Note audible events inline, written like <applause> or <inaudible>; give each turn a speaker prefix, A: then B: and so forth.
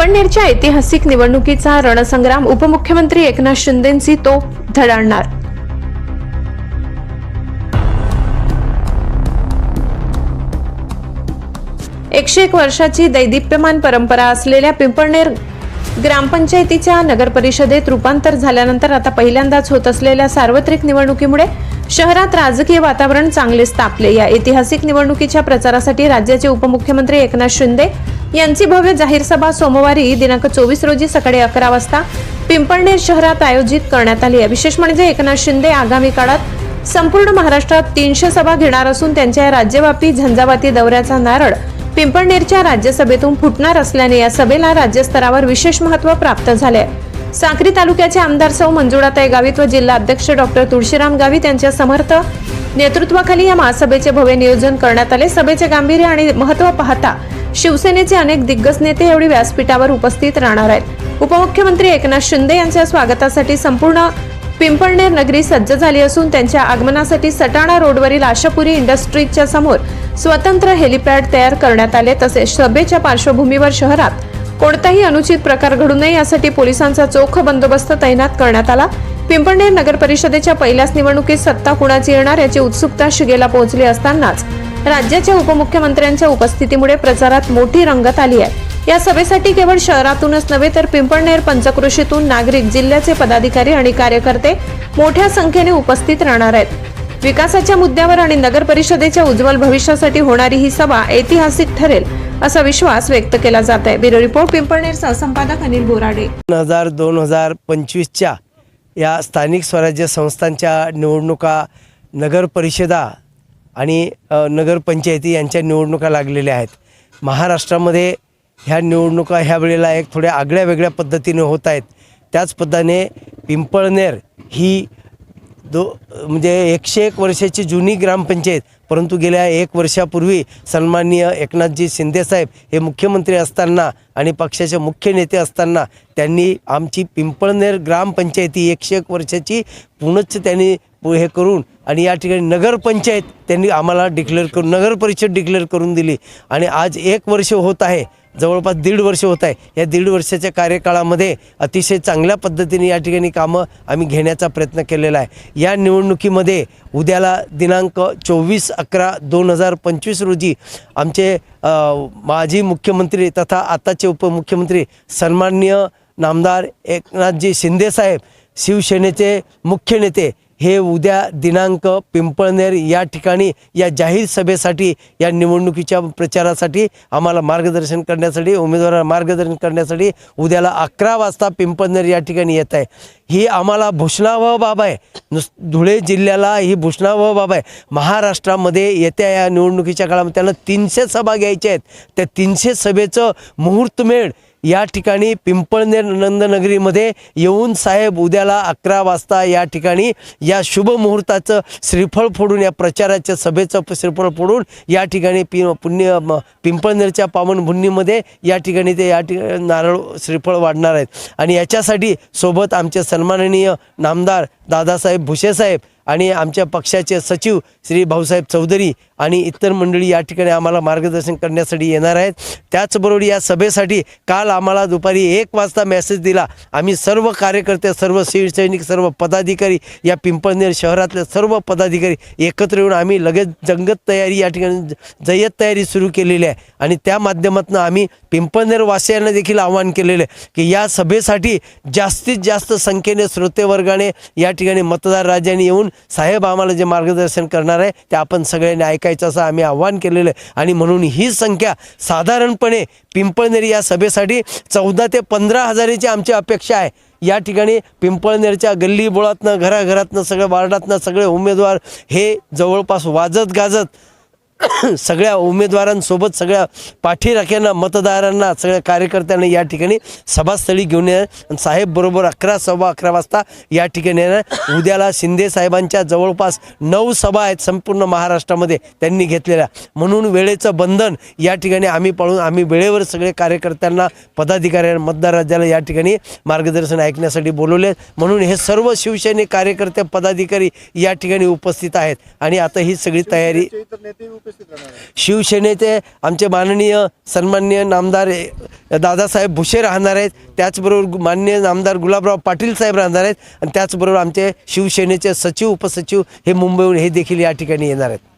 A: पिंपळनेरच्या ऐतिहासिक निवडणुकीचा रणसंग्राम उपमुख्यमंत्री एकनाथ शिंदेंची तो धडाडणार. एकशे एक वर्षाची दैदिप्यमान परंपरा असलेल्या पिंपळनेर ग्रामपंचायतीच्या नगरपरिषदेत रूपांतर झाल्यानंतर आता पहिल्यांदाच होत असलेल्या सार्वत्रिक निवडणुकीमुळे शहरात राजकीय वातावरण चांगलेच तापले. या ऐतिहासिक निवडणुकीच्या प्रचारासाठी राज्याचे उपमुख्यमंत्री एकनाथ शिंदे यांची भव्य जाहीर सभा सोमवारी दिनांक चोवीस रोजी सकाळी अकरा वाजता पिंपळनेर शहरात आयोजित करण्यात आली आहे. विशेष म्हणजे एकनाथ शिंदे आगामी काळात संपूर्ण महाराष्ट्रात तीनशे सभा घेणार असून त्यांच्या या राज्यव्यापी झंझावाती दौऱ्याचा नारळ पिंपळनेरच्या राज्यसभेतून फुटणार असल्याने या सभेला राज्यस्तरावर विशेष महत्त्व प्राप्त झाले साक्री तालुक्याचे आमदार सौ मंजुळाताई गावित व जिल्हा अध्यक्ष डॉक्टर तुळशीराम गावित यांच्या समर्थ नेतृत्वाखाली या महासभेचे भव्य नियोजन करण्यात आले. सभेचे गांभीर्य आणि महत्त्व पाहता शिवसेनेचे अनेक दिग्गज नेते एवढी व्यासपीठावर उपस्थित राहणार आहेत. उपमुख्यमंत्री एकनाथ शिंदे यांच्या स्वागतासाठी संपूर्ण पिंपळनेर नगरी सज्ज झाली असून त्यांच्या आगमनासाठी सटाणा रोडवरील आशापुरी इंडस्ट्रीजच्या समोर स्वतंत्र हेलिपॅड तयार करण्यात आले तसेच सभेच्या पार्श्वभूमीवर शहरात कोणताही अनुचित प्रकार घडू नये यासाठी पोलिसांचा चोख बंदोबस्त तैनात करण्यात आला. पिंपळनेर नगर परिषदेच्या पहिल्याच निवडणुकीत सत्ता कुणाची येणार याची उत्सुकता शिगेला पोहोचली असतानाच राज्याच्या उपमुख्यमंत्र्यांच्या उपस्थितीमुळे प्रचारात मोठी रंगत आली आहे. या सभेसाठी केवळ शहरातूनच नव्हे तर पिंपळनेर पंचकृषीतून नागरिक जिल्ह्याचे पदाधिकारी आणि कार्यकर्ते मोठ्या संख्येने उपस्थित राहणार आहेत. विकासाच्या मुद्द्यावर आणि नगर परिषदेच्या उज्ज्वल भविष्यासाठी होणारी ही सभा ऐतिहासिक ठरेल असा विश्वास व्यक्त केला जात आहे. ब्युरो रिपोर्ट पिंपळनेर सहसंपादक अनिल बोराडे.
B: दोन हजार दोन हजार पंचवीसच्या या स्थानिक स्वराज्य संस्थांच्या निवडणुका नगर परिषदा आणि नगरपंचायती यांच्या निवडणुका लागलेल्या आहेत. महाराष्ट्रामध्ये ह्या निवडणुका ह्या वेळेला एक थोड्या आगळ्या वेगळ्या पद्धतीने होत आहेत. त्याच पद्धतीने पिंपळनेर ही दो म्हणजे एकशे एक वर्षाची जुनी ग्रामपंचायत परंतु गेल्या एक वर्षापूर्वी सन्माननीय एकनाथजी शिंदेसाहेब हे मुख्यमंत्री असताना आणि पक्षाचे मुख्य नेते असताना त्यांनी आमची पिंपळनेर ग्रामपंचायती एकशे एक वर्षाची पुनश्च त्यांनी हे करून आणि या ठिकाणी नगरपंचायत त्यांनी आम्हाला डिक्लेअर करून नगरपरिषद डिक्लेअर करून दिली. आणि आज एक वर्ष होत आहे जवळपास दीड वर्ष होत आहे. या दीड वर्षाच्या कार्यकाळामध्ये अतिशय चांगल्या पद्धतीने या ठिकाणी कामं आम्ही घेण्याचा प्रयत्न केलेला आहे. या निवडणुकीमध्ये उद्याला दिनांक चोवीस अकरा दोन हजार पंचवीस रोजी आमचे माजी मुख्यमंत्री तथा आताचे उपमुख्यमंत्री सन्माननीय नामदार एकनाथजी शिंदेसाहेब शिवसेनेचे मुख्य नेते हे उद्या दिनांक पिंपळनेर या ठिकाणी या जाहीर सभेसाठी या निवडणुकीच्या प्रचारासाठी आम्हाला मार्गदर्शन करण्यासाठी उमेदवारांना मार्गदर्शन करण्यासाठी उद्याला अकरा वाजता पिंपळनेर या ठिकाणी येत आहे. ही आम्हाला भूषणावह बाब आहे. नुस धुळे जिल्ह्याला ही भूषणावह बाब आहे. महाराष्ट्रामध्ये येत्या या निवडणुकीच्या काळामध्ये त्यांना तीनशे सभा घ्यायच्या आहेत. त्या तीनशे सभेचं मुहूर्तमेढ या ठिकाणी पिंपळनेर नंदनगरीमध्ये येऊन साहेब उद्याला अकरा वाजता या ठिकाणी या शुभ मुहूर्ताचं श्रीफळ फोडून या प्रचाराच्या सभेचं श्रीफळ फोडून या ठिकाणी पि पुण्य पिंपळनेरच्या पावनभुंडीमध्ये या ठिकाणी ते या ठिकाणी नारळ श्रीफळ वाढणार आहेत. आणि याच्यासाठी सोबत आमचे सन्माननीय नामदार दादासाहेब भुसेसाहेब आणि आमच्या पक्षाचे सचिव श्री भाऊसाहेब चौधरी आणि इतर मंडळी या ठिकाणी आम्हाला मार्गदर्शन करण्यासाठी येणार आहेत. त्याचबरोबर या सभेसाठी काल आम्हाला दुपारी एक वाजता मेसेज दिला. आम्ही सर्व कार्यकर्ते सर्व शिवसैनिक सर्व पदाधिकारी या पिंपळनेर शहरातले सर्व पदाधिकारी एकत्र येऊन आम्ही लगेच जंगत तयारी या ठिकाणी जय्यत तयारी सुरू केलेली आहे. आणि त्या माध्यमातून आम्ही पिंपळनेर वासियांना देखील आवाहन केलेलं आहे की या सभेसाठी जास्तीत जास्त संख्येने श्रोतेवर्गाने या ठिकाणी मतदार राजाने येऊन साहेब आम्हाला जे मार्गदर्शन करणार आहे ते आपण सगळ्यांनी ऐकायचं असं आम्ही आव्हान केलेलं आहे. आणि म्हणून ही संख्या साधारणपणे पिंपळनेरी या सभेसाठी चौदा ते पंधरा हजाराची आमची अपेक्षा आहे. या ठिकाणी पिंपळनेरच्या गल्ली बोळातनं घराघरातनं सगळ्या वार्डातनं सगळे उमेदवार हे जवळपास वाजत गाजत <coughs> सगळ्या उमेदवारांसोबत सगळ्या पाठीराख्यांना मतदारांना सगळ्या कार्यकर्त्यांना या ठिकाणी सभास्थळी घेऊन येणार. आणि साहेब बरोबर अकरा सव्वा अकरा वाजता या ठिकाणी येणार. उद्याला शिंदे साहेबांच्या जवळपास नऊ सभा आहेत संपूर्ण महाराष्ट्रामध्ये त्यांनी घेतलेल्या. म्हणून वेळेचं बंधन या ठिकाणी आम्ही पाळून आम्ही वेळेवर सगळे कार्यकर्त्यांना पदाधिकाऱ्यांना मतदार राज्याला या ठिकाणी मार्गदर्शन ऐकण्यासाठी बोलवले म्हणून हे सर्व शिवसेने कार्यकर्ते पदाधिकारी या ठिकाणी उपस्थित आहेत. आणि आता ही सगळी तयारी शिवसेनेचे आमचे माननीय सन्माननीय नामदार दादासाहेब भुसे राहणार आहेत. त्याचबरोबर माननीय नामदार गुलाबराव पाटील साहेब राहणार आहेत. आणि त्याचबरोबर आमचे शिवसेनेचे सचिव उपसचिव हे मुंबईहून हे देखील या ठिकाणी येणार आहेत.